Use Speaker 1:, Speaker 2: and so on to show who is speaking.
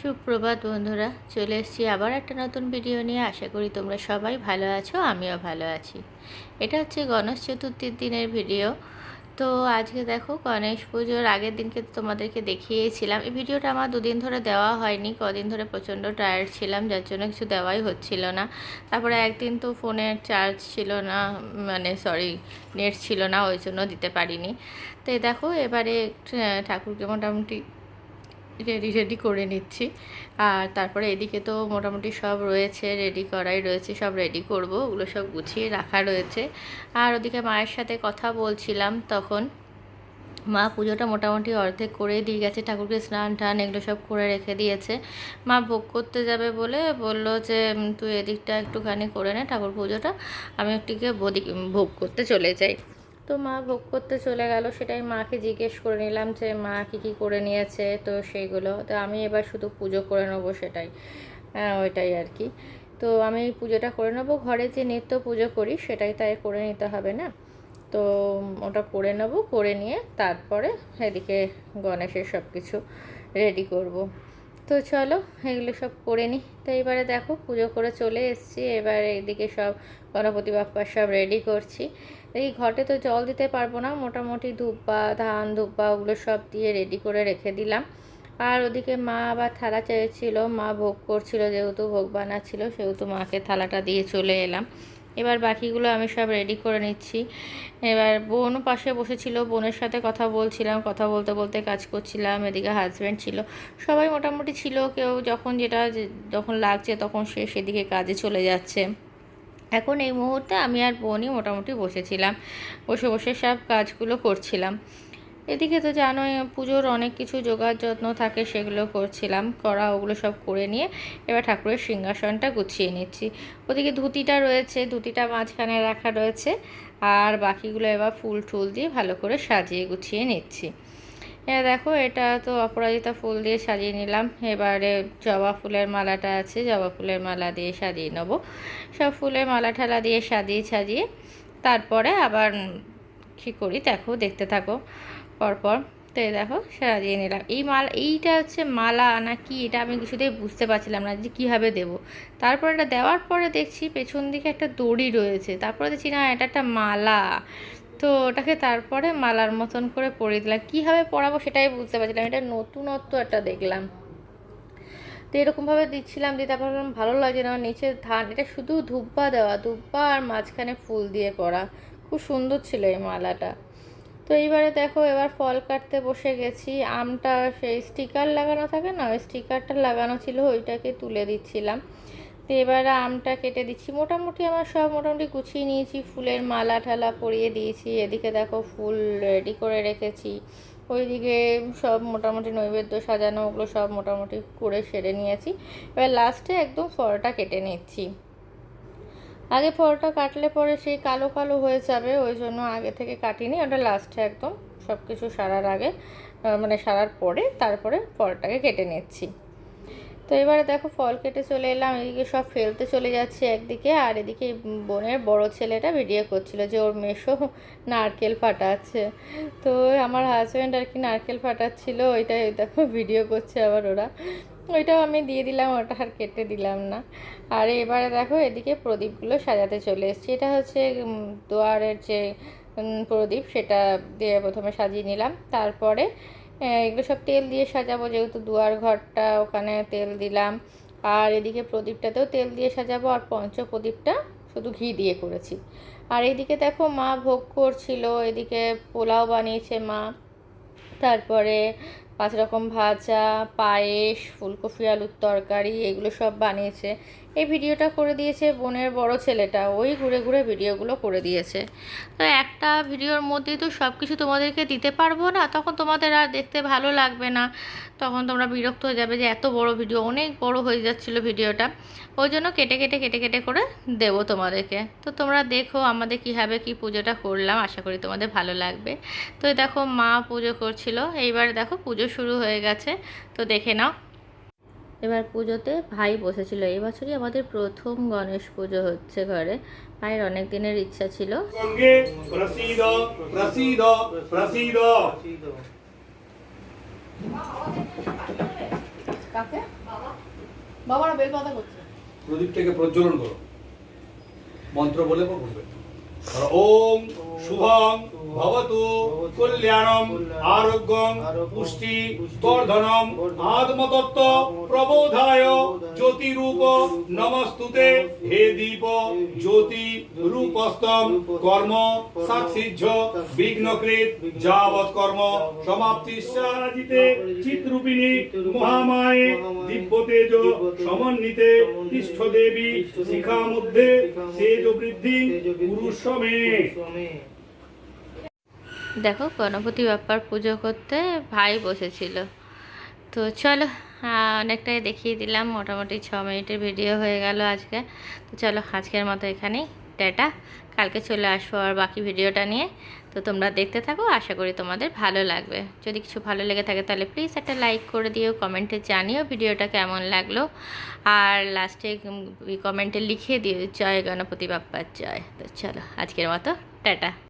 Speaker 1: সুপ্রভাত বন্ধুরা, চলে এসেছি আবার একটা নতুন ভিডিও নিয়ে। আশা করি তোমরা সবাই ভালো আছো, আমিও ভালো আছি। এটা হচ্ছে গণেশ চতুর্থীর দিনের ভিডিও তো আজকে দেখো, গণেশ পুজোর আগের দিনকে তোমাদেরকে দেখিয়েছিলাম। এই ভিডিওটা আমার দুদিন ধরে দেওয়া হয়নি, কদিন ধরে প্রচণ্ড টায়ার্ড ছিলাম, যার জন্য কিছু দেওয়াই হচ্ছিল না। তারপরে একদিন তো ফোনের চার্জ ছিল না মানে সরি নেট ছিল না, ওই জন্য দিতে পারিনি। তো দেখো, এবারে ঠাকুরকে মোটামুটি রেডি রেডি করে নিচ্ছি। আর তারপরে এদিকে তো মোটামুটি সব রয়েছে রেডি করাই রয়েছে, সব রেডি করব, ওগুলো সব গুছিয়ে রাখা রয়েছে। আর ওদিকে মায়ের সাথে কথা বলছিলাম তখন। মা পুজোটা মোটামুটি অর্ধেক করেই দিয়ে গেছে, ঠাকুরকে স্নান টান এগুলো সব করে রেখে দিয়েছে। মা ভোগ করতে যাবে বলে বলল যে তুই এদিকটা একটুখানি করে নে ঠাকুর পুজোটা, আমি একটিকে ভোগ করতে চলে যাই। তো মা ভোগ করতে চলে গেল সেটাই মাকে জিজ্ঞেস করে নিলাম যে মা কী কী করে নিয়েছে? তো সেইগুলো। তো আমি এবার শুধু পুজো করে নেব সেটাই হ্যাঁ, ওইটাই আর কি। তো আমি পুজোটা করে নেব ঘরে যে নিত্য পুজো করি সেটাই তাই করে নিতে হবে না? তো ওটা করে নেব করে নিয়ে তারপরে এদিকে গণেশের সব কিছু রেডি করব। তো চলো এগুলো সব করে নিই। তো এবারে দেখো পুজো করে চলে এসেছি। এবার এইদিকে সব গণপতি বাপ্পার সব রেডি করছি। এই ঘটে তো জল দিতে পারব না, মোটামুটি ধূপা ধান, ধূপা ওগুলো সব দিয়ে রেডি করে রেখে দিলাম। আর ওদিকে মা আবার থালা চেয়েছিল, মা ভোগ করছিল যেহেতু, ভোগ বানাচ্ছিল, সেহেতু মাকে থালাটা দিয়ে চলে এলাম। এবার বাকিগুলো আমি সব রেডি করে নিচ্ছি। এবার বোন পাশে বসেছিল, বোনের সাথে কথা বলছিলাম, কথা বলতে বলতে কাজ করছিলাম, এদিকে হাজব্যান্ড ছিল। সবাই মোটামুটি ছিল, কেউ যখন যেটা যখন লাগছে তখন সে সেদিকে কাজে চলে যাচ্ছে। এখন এই মুহূর্তে আমি আর বোনই মোটামুটি বসেছিলাম। বসে বসে সব কাজগুলো করছিলাম। এদিকে তো জানোই, পুজোর অনেক কিছু জোগাড় যত্ন থাকে, সেগুলো করছিলাম। করা, ওগুলো সব করে নিয়ে এবার ঠাকুরের সিংহাসনটা গুছিয়ে নিচ্ছি। ওদিকে ধুতিটা রয়েছে, ধুতিটা মাঝখানে রাখা রয়েছে। আর বাকিগুলো এবার ফুল টুল দিয়ে ভালো করে সাজিয়ে গুছিয়ে নিচ্ছি। হ্যাঁ দেখো, এটা তো অপরাজিতা ফুল দিয়ে সাজিয়ে নিলাম। এবারে জবা ফুলের মালাটা আছে, জবা ফুলের মালা দিয়ে সাজিয়ে নেব। সব ফুলের মালা ঠালা দিয়ে সাজিয়ে সাজিয়ে তারপরে আবার কী করি দেখো, দেখতে থাকো পরপর। তো এই দেখো, সাজিয়ে নিলাম। এই মালা, এইটা হচ্ছে মালা না কি? এটা আমি কিছুতেই বুঝতে পারছিলাম না যে কীভাবে দেবো। তারপর এটা দেওয়ার পরে দেখছি পেছন দিকে একটা দড়ি রয়েছে। তারপরে দেখছি, না, এটা একটা মালা। তো ওটাকে তারপরে মালার মতন করে পরিয়ে দিলাম। কীভাবে পরাবো সেটাই বুঝতে পারছিলাম এটা নতুনত্ব একটা দেখলাম। তো এরকমভাবে দিচ্ছিলাম দিয়ে তারপর ভালো লাগছে না। নিচে ধান, এটা শুধু ধূপা দেওয়া, ধূপা আর মাঝখানে ফুল দিয়ে করা। খুব সুন্দর ছিল এই মালাটা। তো এইবারে দেখো, এবার ফল কাটতে বসে গেছি। আমটা সেই স্টিকার লাগানো থাকে না? ওই স্টিকারটা লাগানো ছিল, ওইটাকে তুলে দিচ্ছিলাম। তো এবারে আমটা কেটে দিচ্ছি। মোটামুটি আমার সব মোটামুটি গুছিয়ে নিয়েছি। ফুলের মালা ঠালা পরিয়ে দিয়েছি। এদিকে দেখো ফুল রেডি করে রেখেছি। ওইদিকে সব মোটামুটি নৈবেদ্য সাজানো, ওগুলো সব মোটামুটি করে সেরে নিয়েছি। এবার লাস্টে একদম ফলটা কেটে নিচ্ছি। আগে ফলটা কাটলে পরে সেই কালো কালো হয়ে যাবে, ওই জন্য আগে থেকে কাটিনি। ওটা লাস্টে একদম সব কিছু সারার আগে মানে সারার পরে তারপরে ফলটাকে কেটে নিচ্ছি। তো এবারে দেখো ফল কেটে চলে এলাম, এদিকে সব ফেলতে চলে যাচ্ছে একদিকে, আর এদিকে বোনের বড় ছেলেটা ভিডিও করছিল যে ওর মেশো নারকেল ফাটাচ্ছে। তো আমার হাজব্যান্ড আর কি নারকেল ফাটাচ্ছিল, ওইটাই দেখো ভিডিও করছে আবার ওরা। ওইটাও আমি দিয়ে দিলাম, ওটা আর কেটে দিলাম না। আর এবারে দেখো এদিকে প্রদীপগুলো সাজাতে চলে এসেছি। এটা হচ্ছে দুয়ারের যে প্রদীপ, সেটা দিয়ে প্রথমে সাজিয়ে নিলাম। তারপরে এগুলো সব তেল দিয়ে সাজাবো, যেহেতু দুয়ার ঘরটা, ওখানে তেল দিলাম। আর এদিকে প্রদীপটাতেও তেল দিয়ে সাজাবো, আর পঞ্চ প্রদীপটা শুধু ঘি দিয়ে করেছি। আর এদিকে দেখো মা ভোগ করছিল, এদিকে পোলাও বানিয়েছে মা। তারপরে পাঁচ রকম ভাজা, পায়েস, ফুলকপি, আলুর তরকারি, এগুলো সব বানিয়েছে। এই ভিডিওটা করে দিয়েছে বোনের বড় ছেলেটা। ওই ঘুরে ঘুরে ভিডিওগুলো করে দিয়েছে। তো একটা ভিডিওর মধ্যেই তো সব কিছু তোমাদেরকে দিতে পারব না, তখন তোমাদের আর দেখতে ভালো লাগবে না। তখন তোমরা বিরক্ত হয়ে যাবে যে এত বড় ভিডিও, অনেক বড় হয়ে যাচ্ছিল ভিডিওটা। ওই জন্য কেটে কেটে কেটে কেটে করে দেবো তোমাদেরকে। তো তোমরা দেখো আমাদের কীভাবে কি পুজোটা করলাম, আশা করি তোমাদের ভালো লাগবে। তো দেখো মা পুজো করছিল। এইবার দেখো পুজো শুরু হয়ে গেছে তো দেখে নাও। এবার পুজোতে ভাই বসেছিল। এই বছরই আমাদের প্রথম গণেশ পুজো হচ্ছে ঘরে। ভাইয়ের অনেক দিনের ইচ্ছা ছিল।
Speaker 2: বাবারা করছে।
Speaker 3: প্রদীপটাকে প্রজ্বলন করো। মন্ত্র বলে ওম শুভং ভবতু কল্যাণম আরোগ্যম পুষ্টি বর্ধনম আত্মতত্ত্ব প্রবোধায় জ্যোতিরূপ নমস্তুতে হে দীপ জ্যোতি রূপস্তম কর্ম সাক্ষিজ্য বিঘ্নকৃত যাবৎ কর্ম সমাপ্তি সারাজিতে চিত্রূপিণী মহামায়ে দিব্য তেজ সমন্বিতে তিষ্ঠ দেবী শিখা মধ্যে তেজ বৃদ্ধি পুরুষমে
Speaker 1: দেখো গণপতি বাপ্পার পুজো করতে ভাই বসেছিল। তো চলো অনেকটাই দেখিয়ে দিলাম, মোটামুটি ছ মিনিটের ভিডিও হয়ে গেল আজকে। তো চলো, আজকের মতো এখানেই, টাটা। কালকে চলে আসব আর বাকি ভিডিওটা নিয়ে। তো তোমরা দেখতে থাকো, আশা করি তোমাদের ভালো লাগবে। যদি কিছু ভালো লেগে থাকে তাহলে প্লিজ একটা লাইক করে দিও কমেন্টে জানিও ভিডিওটা কেমন লাগল। আর লাস্টে কমেন্টে লিখে দিও, জয় গণপতি বাপ্পার জয়। তো চলো, আজকের মতো, টাটা।